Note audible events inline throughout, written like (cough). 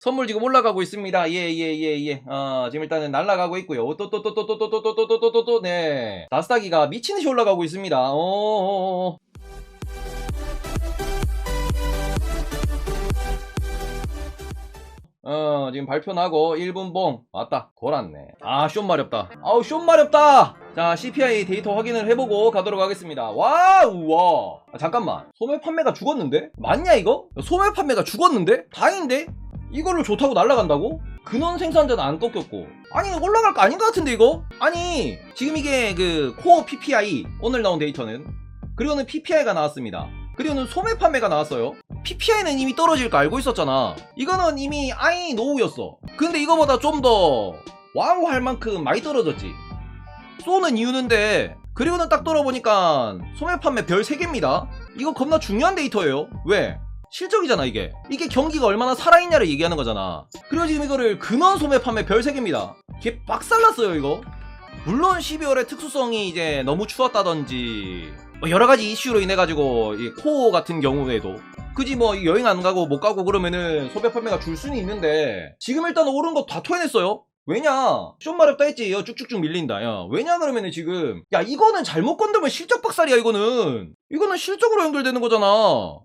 선물 지금 올라가고 있습니다. 예, 예, 예, 예. 어, 지금 일단은 날아가고 있고요. 또, 또, 또, 또, 또, 또, 또, 또, 또, 또, 또, 또, 네. 나스닥이가 미친 듯이 올라가고 있습니다. 어, 어, 지금 발표 나고 1분 봉 왔다. 골았네. 아, 쇼 마렵다. 아우, 쇼 마렵다. 자, CPI 데이터 확인을 해보고 가도록 하겠습니다. 와우, 와. 아, 잠깐만. 소매 판매가 죽었는데? 맞냐, 이거? 소매 판매가 죽었는데? 다행인데? 이걸로 좋다고 날라간다고? 근원 생산자는 안 꺾였고. 아니 올라갈 거 아닌 것 같은데 이거? 아니 지금 이게 그 코어 PPI 오늘 나온 데이터는. 그리고는 PPI가 나왔습니다. 그리고는 소매 판매가 나왔어요. PPI는 이미 떨어질 거 알고 있었잖아. 이거는 이미 아이 노우였어. 근데 이거보다 좀 더 와우 할 만큼 많이 떨어졌지. 쏘는 이유는데 그리고는 딱 돌아보니까 소매 판매 별 3개입니다. 이거 겁나 중요한 데이터예요. 왜? 실적이잖아 이게. 이게 경기가 얼마나 살아있냐를 얘기하는 거잖아. 그리고 지금 이거를 근원 소매 판매 별 3개입니다. 개 빡살났어요 이거. 물론 12월의 특수성이 이제 너무 추웠다든지 뭐 여러 가지 이슈로 인해 가지고 이 코어 같은 경우에도. 그지 뭐 여행 안 가고 못 가고 그러면은 소매 판매가 줄 수는 있는데 지금 일단 오른 거 다 토해냈어요 왜냐? 좀 마렵다 했지. 야 쭉쭉쭉 밀린다. 야 왜냐 그러면은 지금? 야 이거는 잘못 건드면 실적 박살이야 이거는. 이거는 실적으로 연결되는 거잖아.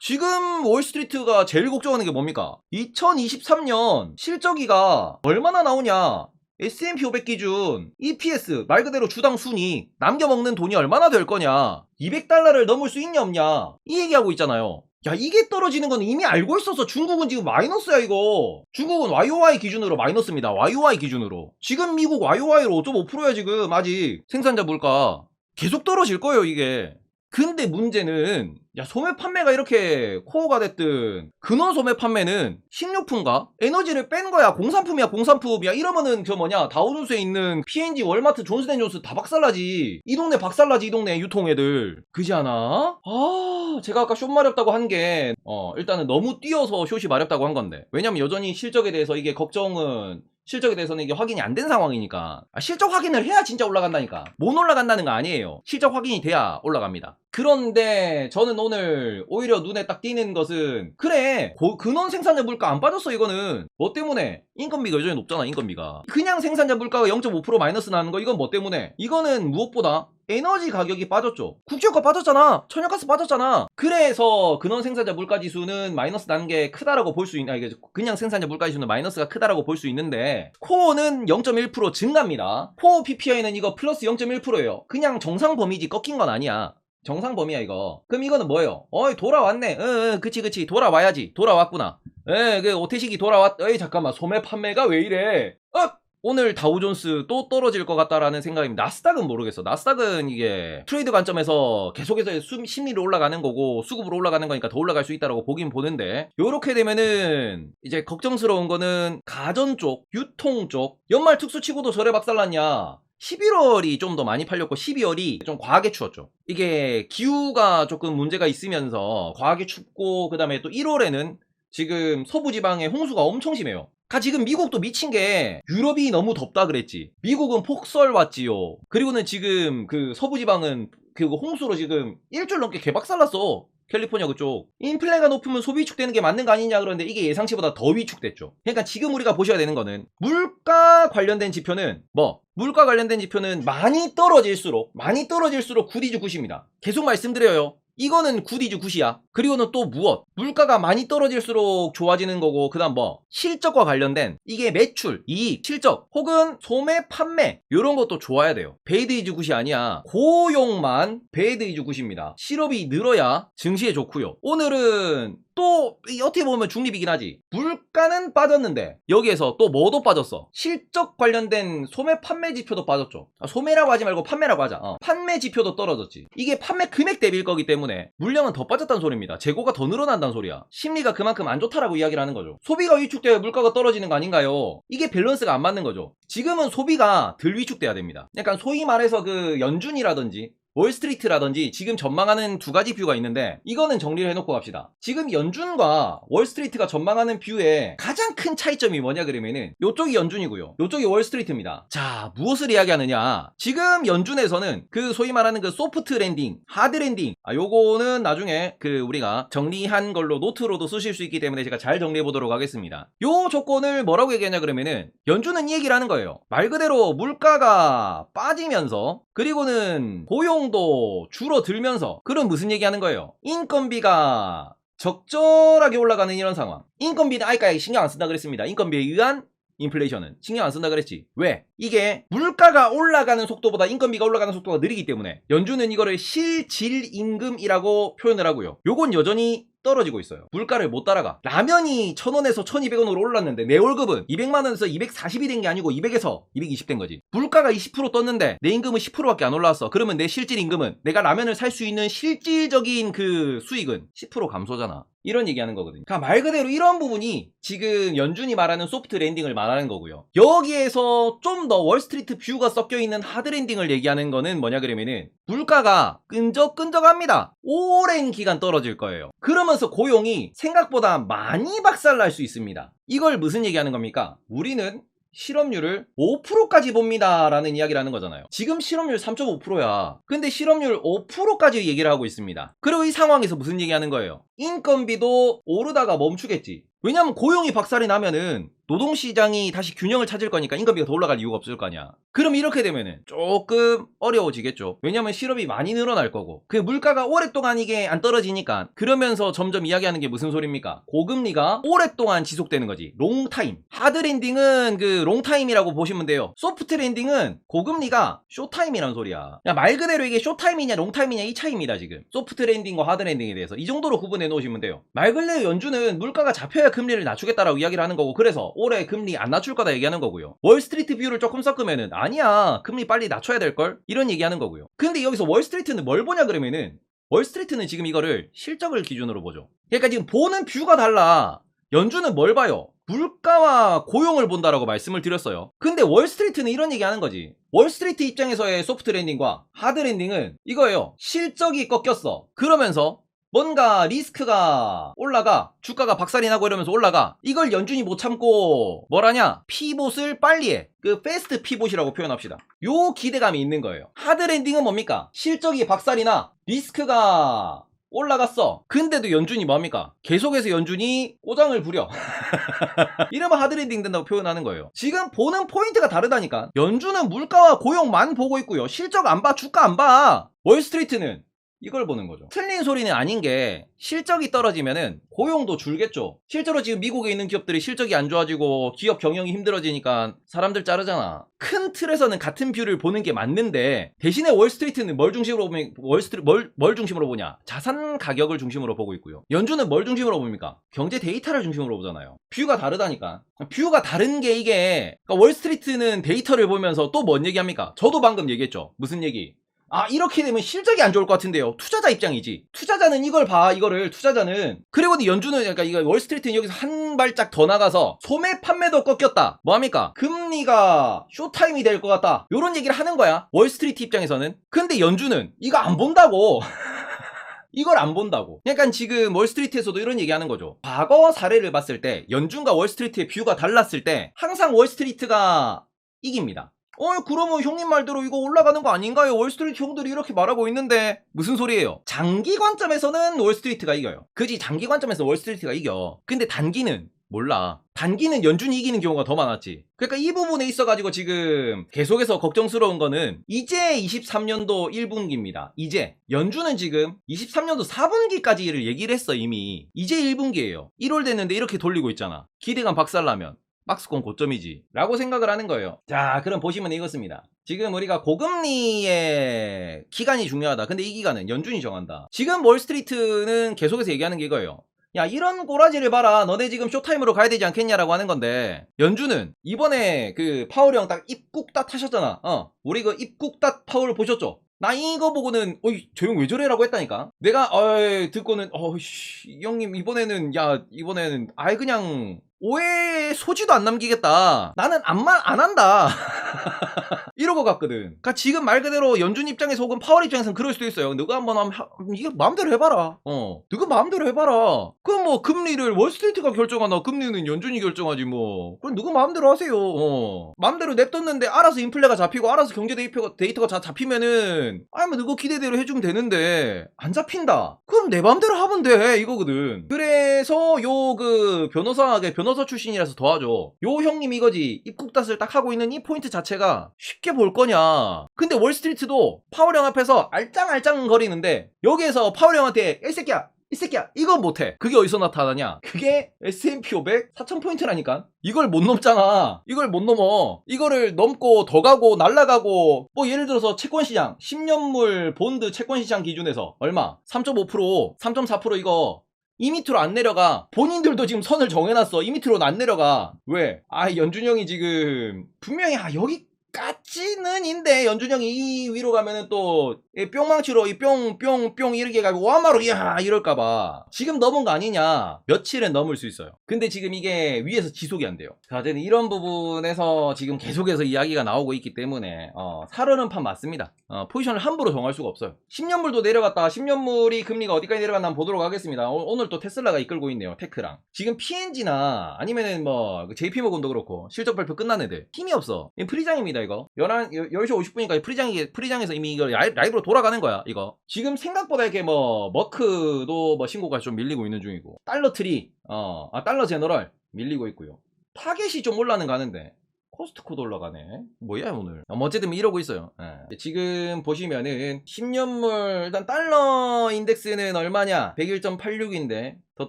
지금 월스트리트가 제일 걱정하는 게 뭡니까? 2023년 실적이가 얼마나 나오냐? S&P 500 기준 EPS 말 그대로 주당 순위 남겨먹는 돈이 얼마나 될 거냐? 200달러를 넘을 수 있냐 없냐? 이 얘기하고 있잖아요 야 이게 떨어지는 건 이미 알고 있었어 중국은 지금 마이너스야 이거. 중국은 YOY 기준으로 마이너스입니다. YOY 기준으로. 지금 미국 YOY로 5.5%야 지금 아직. 생산자 물가. 계속 떨어질 거예요 이게 근데 문제는 야 소매 판매가 이렇게 코어가 됐든 근원 소매 판매는 식료품과 에너지를 뺀 거야. 공산품이야 공산품이야. 이러면은 저 뭐냐 다우존스에 있는 P&G 월마트 존스앤존스 다 박살나지. 이 동네 박살나지 이 동네 유통 애들. 그지 않아? 아 제가 아까 숏 마렵다고 한 게 어 일단은 너무 뛰어서 숏이 마렵다고 한 건데. 왜냐면 여전히 실적에 대해서 이게 걱정은 실적에 대해서는 이게 확인이 안 된 상황이니까. 아, 실적 확인을 해야 진짜 올라간다니까. 못 올라간다는 거 아니에요. 실적 확인이 돼야 올라갑니다 그런데 저는 오늘 오히려 눈에 딱 띄는 것은 그래 고- 근원 생산자 물가 안 빠졌어 이거는 뭐 때문에 인건비가 여전히 높잖아 인건비가 그냥 생산자 물가가 0.5% 마이너스 나는 거 이건 뭐 때문에 이거는 무엇보다 에너지 가격이 빠졌죠. 국제유가 빠졌잖아. 천연가스 빠졌잖아. 그래서 근원 생산자 물가 지수는 마이너스 난 게 크다라고 볼 수 있나 이게 그냥 생산자 물가 지수는 마이너스가 크다라고 볼 수 있는데 코어는 0.1% 증가입니다. 코어 PPI는 이거 플러스 0.1%예요. 그냥 정상 범위지 꺾인 건 아니야. 정상 범위야 이거. 그럼 이거는 뭐예요? 어이 돌아왔네. 응, 응, 그치 그치 돌아와야지. 돌아왔구나. 에, 그 오태식이 돌아왔. 에이 잠깐만 소매 판매가 왜 이래? 어? 오늘 다우존스 또 떨어질 것 같다라는 생각입니다. 나스닥은 모르겠어. 나스닥은 이게 트레이드 관점에서 계속해서 수- 심리로 올라가는 거고 수급으로 올라가는 거니까 더 올라갈 수 있다라고 보긴 보는데 요렇게 되면은 이제 걱정스러운 거는 가전 쪽, 유통 쪽 연말 특수치고도 저래 박살났냐? 11월이 좀 더 많이 팔렸고 12월이 좀 과하게 추웠죠. 이게 기후가 조금 문제가 있으면서 과하게 춥고 그다음에 또 1월에는 지금 서부 지방에 홍수가 엄청 심해요. 가 지금 미국도 미친 게 유럽이 너무 덥다 그랬지. 미국은 폭설 왔지요. 그리고는 지금 그 서부 지방은 그 홍수로 지금 일주일 넘게 개박살났어. 캘리포니아 그쪽. 인플레가 높으면 소비 위축되는 게 맞는 거 아니냐 그러는데 이게 예상치보다 더 위축됐죠. 그러니까 지금 우리가 보셔야 되는 거는 물가 관련된 지표는 뭐? 물가 관련된 지표는 많이 떨어질수록 많이 떨어질수록 굿이즈 굿입니다. 계속 말씀드려요 이거는 굿이즈 굿이야. 그리고는 또 무엇? 물가가 많이 떨어질수록 좋아지는 거고 그 다음 뭐? 실적과 관련된 이게 매출 이익 실적 혹은 소매 판매 이런 것도 좋아야 돼요. 베이드 이즈 굿이 아니야. 고용만 베이드 이즈 굿입니다. 실업이 늘어야 증시에 좋고요. 오늘은 또이 어떻게 보면 중립이긴 하지. 물가는 빠졌는데 여기에서 또 뭐도 빠졌어. 실적 관련된 소매 판매 지표도 빠졌죠. 아, 소매라고 하지 말고 판매라고 하자. 어. 판매 지표도 떨어졌지. 이게 판매 금액 대비일 거기 때문에 물량은 더 빠졌다는 소리입니다. 재고가 더 늘어난다는 소리야. 심리가 그만큼 안 좋다라고 이야기를 하는 거죠. 소비가 위축되어 물가가 떨어지는 거 아닌가요? 이게 밸런스가 안 맞는 거죠. 지금은 소비가 덜 위축돼야 됩니다. 약간 소위 말해서 그 연준이라든지 월스트리트라든지 지금 전망하는 두 가지 뷰가 있는데 이거는 정리를 해놓고 갑시다. 지금 연준과 월스트리트가 전망하는 뷰의 가장 큰 차이점이 뭐냐 그러면은 요쪽이 연준이고요. 요쪽이 월스트리트입니다. 자 무엇을 이야기하느냐 지금 연준에서는 그 소위 말하는 그 소프트 랜딩, 하드 랜딩 아 요거는 나중에 그 우리가 정리한 걸로 노트로도 쓰실 수 있기 때문에 제가 잘 정리해 보도록 하겠습니다. 요 조건을 뭐라고 얘기하냐 그러면은 연준은 이 얘기를 하는 거예요. 말 그대로 물가가 빠지면서 그리고는 고용 도 줄어들면서 그럼 무슨 얘기하는 거예요? 인건비가 적절하게 올라가는 이런 상황. 인건비는 아이까지 신경 안 쓴다 그랬습니다. 인건비에 의한 인플레이션은 신경 안 쓴다 그랬지. 왜? 이게 물가가 올라가는 속도보다 인건비가 올라가는 속도가 느리기 때문에 연준은 이거를 실질임금이라고 표현을 하고요. 요건 여전히 떨어지고 있어요. 물가를 못 따라가. 라면이 1000원에서 1200원으로 올랐는데 내 월급은 200만원에서 240이 된 게 아니고 200에서 220 된 거지. 물가가 20% 떴는데 내 임금은 10%밖에 안 올라왔어. 그러면 내 실질 임금은 내가 라면을 살 수 있는 실질적인 그 수익은 10% 감소잖아. 이런 얘기하는 거거든요. 그러니까 말 그대로 이런 부분이 지금 연준이 말하는 소프트 랜딩을 말하는 거고요. 여기에서 좀 더 월스트리트 뷰가 섞여 있는 하드 랜딩을 얘기하는 거는 뭐냐 그러면은 물가가 끈적끈적합니다. 오랜 기간 떨어질 거예요. 그러면서 고용이 생각보다 많이 박살날 수 있습니다. 이걸 무슨 얘기하는 겁니까? 우리는 실업률을 5%까지 봅니다. 라는 이야기를 하는 거잖아요. 지금 실업률 3.5%야. 근데 실업률 5%까지 얘기를 하고 있습니다. 그리고 이 상황에서 무슨 얘기 하는 거예요? 인건비도 오르다가 멈추겠지. 왜냐면 고용이 박살이 나면은 노동시장이 다시 균형을 찾을 거니까 인건비가 더 올라갈 이유가 없을 거 아니야. 그럼 이렇게 되면은 조금 어려워지겠죠. 왜냐면 실업이 많이 늘어날 거고. 그 물가가 오랫동안 이게 안 떨어지니까 그러면서 점점 이야기하는 게 무슨 소리입니까? 고금리가 오랫동안 지속되는 거지. 롱타임. 하드랜딩은 그 롱타임이라고 보시면 돼요. 소프트랜딩은 고금리가 쇼타임이라는 소리야. 야, 말 그대로 이게 쇼타임이냐 롱타임이냐 이 차이입니다, 지금. 소프트랜딩과 하드랜딩에 대해서. 이 정도로 구분해 놓으시면 돼요. 말 그대로 연준은 물가가 잡혀야 금리를 낮추겠다라고 이야기를 하는 거고 그래서 올해 금리 안 낮출 거다 얘기하는 거고요. 월스트리트 뷰를 조금 섞으면은 아니야 금리 빨리 낮춰야 될 걸 이런 얘기하는 거고요. 근데 여기서 월스트리트는 뭘 보냐 그러면은 월스트리트는 지금 이거를 실적을 기준으로 보죠. 그러니까 지금 보는 뷰가 달라. 연준은 뭘 봐요? 물가와 고용을 본다라고 말씀을 드렸어요. 근데 월스트리트는 이런 얘기 하는 거지. 월스트리트 입장에서의 소프트 랜딩과 하드 랜딩은 이거예요. 실적이 꺾였어. 그러면서 뭔가 리스크가 올라가 주가가 박살이 나고 이러면서 올라가 이걸 연준이 못 참고 뭐라냐? 피봇을 빨리 해 그 패스트 피봇이라고 표현합시다. 요 기대감이 있는 거예요. 하드랜딩은 뭡니까? 실적이 박살이 나. 리스크가 올라갔어. 근데도 연준이 뭡니까? 계속해서 연준이 꼬장을 부려. (laughs) 이러면 하드랜딩 된다고 표현하는 거예요. 지금 보는 포인트가 다르다니까. 연준은 물가와 고용만 보고 있고요. 실적 안 봐 주가 안 봐. 월스트리트는 이걸 보는 거죠. 틀린 소리는 아닌 게 실적이 떨어지면은 고용도 줄겠죠. 실제로 지금 미국에 있는 기업들이 실적이 안 좋아지고 기업 경영이 힘들어지니까 사람들 자르잖아. 큰 틀에서는 같은 뷰를 보는 게 맞는데 대신에 월스트리트는 뭘 중심으로 보면 월스트리 뭘, 뭘 중심으로 보냐? 자산 가격을 중심으로 보고 있고요. 연준은 뭘 중심으로 봅니까? 경제 데이터를 중심으로 보잖아요. 뷰가 다르다니까. 뷰가 다른 게 이게 그러니까 월스트리트는 데이터를 보면서 또 뭔 얘기합니까? 저도 방금 얘기했죠. 무슨 얘기? 아 이렇게 되면 실적이 안 좋을 것 같은데요. 투자자 입장이지. 투자자는 이걸 봐 이거를. 투자자는. 그리고 연준은 그러니까 이거 월스트리트는 여기서 한 발짝 더 나가서 소매 판매도 꺾였다. 뭐 합니까? 금리가 쇼타임이 될 것 같다. 요런 얘기를 하는 거야. 월스트리트 입장에서는. 근데 연준은 이거 안 본다고. (laughs) 이걸 안 본다고. 그러니까 지금 월스트리트에서도 이런 얘기 하는 거죠. 과거 사례를 봤을 때 연준과 월스트리트의 뷰가 달랐을 때 항상 월스트리트가 이깁니다. 어, 그러면 형님 말대로 이거 올라가는 거 아닌가요? 월스트리트 형들이 이렇게 말하고 있는데 무슨 소리예요? 장기 관점에서는 월스트리트가 이겨요. 그지 장기 관점에서 월스트리트가 이겨. 근데 단기는 몰라. 단기는 연준이 이기는 경우가 더 많았지. 그러니까 이 부분에 있어가지고 지금 계속해서 걱정스러운 거는 이제 23년도 1분기입니다. 이제 연준은 지금 23년도 4분기까지를 얘기를 했어 이미. 이제 1분기예요. 1월 됐는데 이렇게 돌리고 있잖아. 기대감 박살나면. 박스권 고점이지. 라고 생각을 하는 거예요. 자 그럼 보시면 이것입니다. 지금 우리가 고금리의 기간이 중요하다. 근데 이 기간은 연준이 정한다. 지금 월스트리트는 계속해서 얘기하는 게 이거예요. 야 이런 꼬라지를 봐라. 너네 지금 쇼타임으로 가야 되지 않겠냐라고 하는 건데 연준은 이번에 그 파월 형 딱 입국 딱 하셨잖아. 어 우리 그 입국 딱 파월 보셨죠? 나 이거 보고는 어이 조용 왜 저래라고 했다니까? 내가 어이 듣고는 어이씨 형님 이번에는 야 이번에는 아예 그냥 오해 소지도 안 남기겠다 나는 안만 안 한다 (laughs) 이러고 갔거든. 그러니까 지금 말 그대로 연준 입장에서 혹은 파월 입장에서는 그럴 수도 있어요. 너가 한번 하면 하- 이게 마음대로 해봐라. 어, 너가 마음대로 해봐라. 그럼 뭐 금리를 월스트리트가 결정하나 금리는 연준이 결정하지 뭐. 그럼 누구 마음대로 하세요. 어, 마음대로 냅뒀는데 알아서 인플레가 잡히고 알아서 경제 데이터가, 데이터가 다 잡히면은 아니 뭐 누구 기대대로 해주면 되는데 안 잡힌다. 그럼 내 마음대로 하면 돼 이거거든. 그래서 요 그 변호사가 변호 사 출신이라서 도와줘. 요 형님 이거지. 입국 닷을 딱 하고 있는 이 포인트 자체가 쉽게 볼 거냐. 근데 월스트리트도 파월 형 앞에서 알짱알짱 거리는데 여기에서 파월 형한테 이 새끼야 이 새끼야 이거 못해. 그게 어디서 나타나냐? 그게 S&P 500 4000포인트라니까. 이걸 못 넘잖아. 이걸 못 넘어. 이거를 넘고 더 가고 날라가고. 뭐 예를 들어서 채권시장 10년물 본드 채권시장 기준에서 얼마? 3.5% 3.4% 이거 이 밑으로 안 내려가. 본인들도 지금 선을 정해놨어. 이 밑으로는 안 내려가. 왜? 아 연준형이 지금 분명히 아 여기 까지는인데 연준형이 이 위로 가면은 또이 뿅망치로 이 뿅 뿅 뿅 이렇게 가고 와마로 야 이럴까봐 지금 넘은 거 아니냐. 며칠은 넘을 수 있어요. 근데 지금 이게 위에서 지속이 안 돼요. 자 어쨌든 이런 부분에서 지금 계속해서 이야기가 나오고 있기 때문에 어, 사려는 판 맞습니다. 어, 포지션을 함부로 정할 수가 없어요. 10년물도 내려갔다. 10년물이 금리가 어디까지 내려갔나 한번 보도록 하겠습니다. 오, 늘또 테슬라가 이끌고 있네요 테크랑. 지금 PNG나 아니면은 뭐 JP모건도 그렇고 실적 발표 끝난 애들 힘이 없어. 프리장입니다 이거. 11, 10시 50분이니까 프리장이, 프리장에서 이미 라이, 라이브로 돌아가는 거야 이거. 지금 생각보다 이렇게 뭐 머크도 뭐 신고가 좀 밀리고 있는 중이고. 달러 트리 어, 아 달러 제너럴 밀리고 있고요. 타겟이 좀 올라는 가는데 코스트코도 올라가네. 뭐야 오늘. 어, 뭐 어쨌든 이러고 있어요. 예. 지금 보시면은 10년물 일단 달러 인덱스는 얼마냐? 101.86인데 더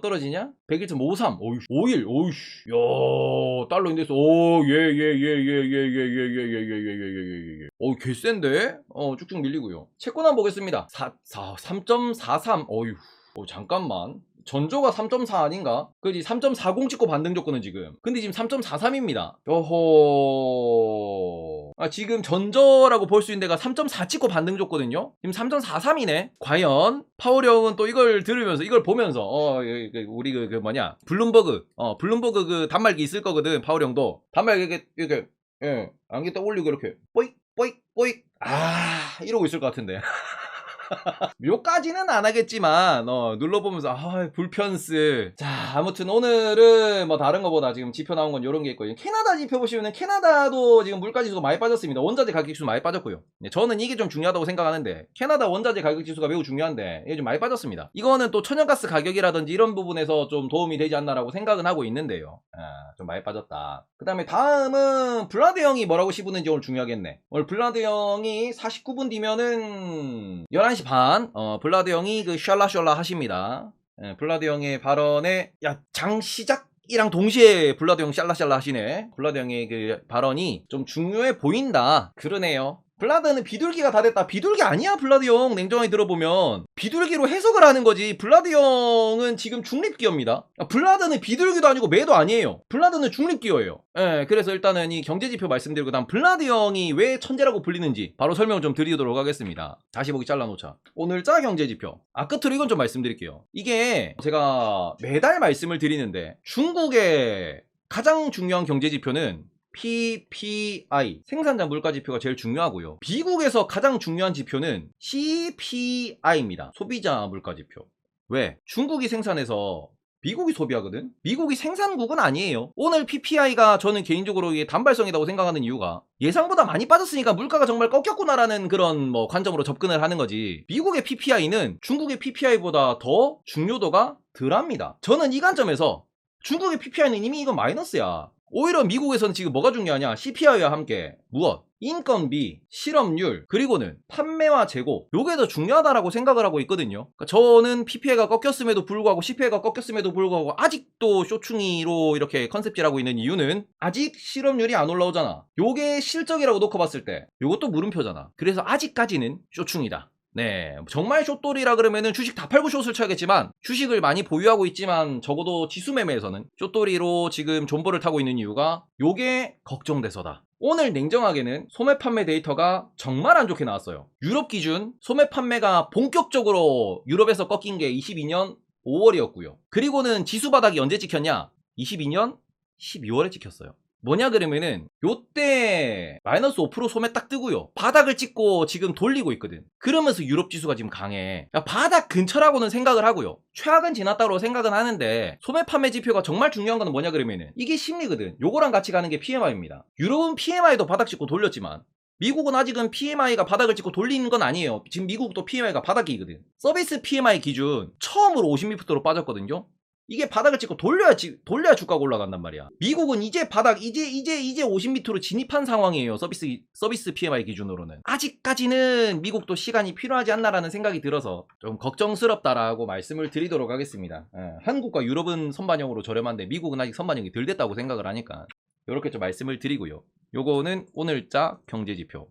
떨어지냐? 101.53. 오이 5일. 오이씨. 야, 달러 인덱스. 오, 예, 예, 예, 예, 예, 예, 예, 예, 예, 예, 예, 예, 예, 예, 예. 오, 개센데? 어, 쭉쭉 밀리고요. 채권 한번 보겠습니다. 4, 4, 3.43. 어휴. 오, 잠깐만. 전조가 3.4 아닌가? 그지 3.40 찍고 반등 줬거든 지금. 근데 지금 3.43입니다. 요호. 아 지금 전저라고 볼 수 있는 데가 3.4 찍고 반등 줬거든요. 지금 3.43이네. 과연 파워령은 또 이걸 들으면서 이걸 보면서 어 그, 그, 우리 그, 그 뭐냐 블룸버그 어 블룸버그 그 단말기 있을 거거든 파워령도 단말기 이렇게 이렇게 예 안개 딱 올리고 이렇게 뽀익 뽀익 뽀익 아 이러고 있을 것 같은데. (laughs) (laughs) 요까지는 안 하겠지만 어, 눌러보면서 아 불편스 자 아무튼 오늘은 뭐 다른 거보다 지금 지표 나온 건 요런 게 있고요 캐나다 지표 보시면은 캐나다도 지금 물가 지수가 많이 빠졌습니다. 원자재 가격 지수 많이 빠졌고요. 네, 저는 이게 좀 중요하다고 생각하는데 캐나다 원자재 가격 지수가 매우 중요한데 이게 좀 많이 빠졌습니다. 이거는 또 천연가스 가격이라든지 이런 부분에서 좀 도움이 되지 않나라고 생각은 하고 있는데요. 아, 좀 많이 빠졌다. 그 다음에 다음은 블라드 형이 뭐라고 씹었는지 오늘 중요하겠네. 오늘 블라드 형이 49분 뒤면은 11시 반, 어, 블라드 형이 그 샬라샬라 하십니다. 예, 블라드 형의 발언에, 야, 장 시작 이랑 동시에 블라드 형 샬라샬라 하시네. 블라드 형의 그 발언이 좀 중요해 보인다. 그러네요. 블라드는 비둘기가 다 됐다. 비둘기 아니야, 블라드 형. 냉정하게 들어보면. 비둘기로 해석을 하는 거지. 블라드 형은 지금 중립기어입니다. 아, 블라드는 비둘기도 아니고 매도 아니에요. 블라드는 중립기어예요. 예, 그래서 일단은 이 경제지표 말씀드리고, 다음 블라드 형이 왜 천재라고 불리는지 바로 설명을 좀 드리도록 하겠습니다. 다시 보기 잘라놓자. 오늘자 경제지표. 아, 끝으로 이건 좀 말씀드릴게요. 이게 제가 매달 말씀을 드리는데, 중국의 가장 중요한 경제지표는 PPI 생산자 물가 지표가 제일 중요하고요. 미국에서 가장 중요한 지표는 CPI입니다. 소비자 물가 지표. 왜? 중국이 생산해서 미국이 소비하거든? 미국이 생산국은 아니에요. 오늘 PPI가 저는 개인적으로 단발성이라고 생각하는 이유가 예상보다 많이 빠졌으니까 물가가 정말 꺾였구나라는 그런 뭐 관점으로 접근을 하는 거지. 미국의 PPI는 중국의 PPI보다 더 중요도가 덜합니다. 저는 이 관점에서 중국의 PPI는 이미 이건 마이너스야. 오히려 미국에서는 지금 뭐가 중요하냐? CPI와 함께 무엇? 인건비, 실업률, 그리고는 판매와 재고. 요게 더 중요하다라고 생각을 하고 있거든요. 그러니까 저는 PPI가 꺾였음에도 불구하고 CPI가 꺾였음에도 불구하고 아직도 쇼충이로 이렇게 컨셉질하고 있는 이유는 아직 실업률이 안 올라오잖아. 요게 실적이라고 놓고 봤을 때 요것도 물음표잖아. 그래서 아직까지는 쇼충이다. 네, 정말 숏돌이라 그러면은 주식 다 팔고 숏을 쳐야겠지만 주식을 많이 보유하고 있지만 적어도 지수 매매에서는 숏돌이로 지금 존버를 타고 있는 이유가 요게 걱정돼서다. 오늘 냉정하게는 소매 판매 데이터가 정말 안 좋게 나왔어요. 유럽 기준 소매 판매가 본격적으로 유럽에서 꺾인 게 22년 5월이었고요. 그리고는 지수 바닥이 언제 찍혔냐? 22년 12월에 찍혔어요. 뭐냐 그러면은 요때 마이너스 5% 소매 딱 뜨고요. 바닥을 찍고 지금 돌리고 있거든. 그러면서 유럽 지수가 지금 강해. 야, 바닥 근처라고는 생각을 하고요. 최악은 지났다고 생각은 하는데 소매 판매 지표가 정말 중요한 거는 뭐냐 그러면은 이게 심리거든. 요거랑 같이 가는 게 PMI입니다. 유럽은 PMI도 바닥 찍고 돌렸지만 미국은 아직은 PMI가 바닥을 찍고 돌리는 건 아니에요. 지금 미국도 PMI가 바닥이거든. 서비스 PMI 기준 처음으로 50미터로 빠졌거든요. 이게 바닥을 찍고 돌려야 지- 돌려야 주가가 올라간단 말이야. 미국은 이제 바닥 이제 이제 이제 50m로 진입한 상황이에요. 서비스 서비스 PMI 기준으로는 아직까지는 미국도 시간이 필요하지 않나라는 생각이 들어서 좀 걱정스럽다라고 말씀을 드리도록 하겠습니다. 예, 한국과 유럽은 선반영으로 저렴한데 미국은 아직 선반영이 덜 됐다고 생각을 하니까 이렇게 좀 말씀을 드리고요. 요거는 오늘자 경제 지표.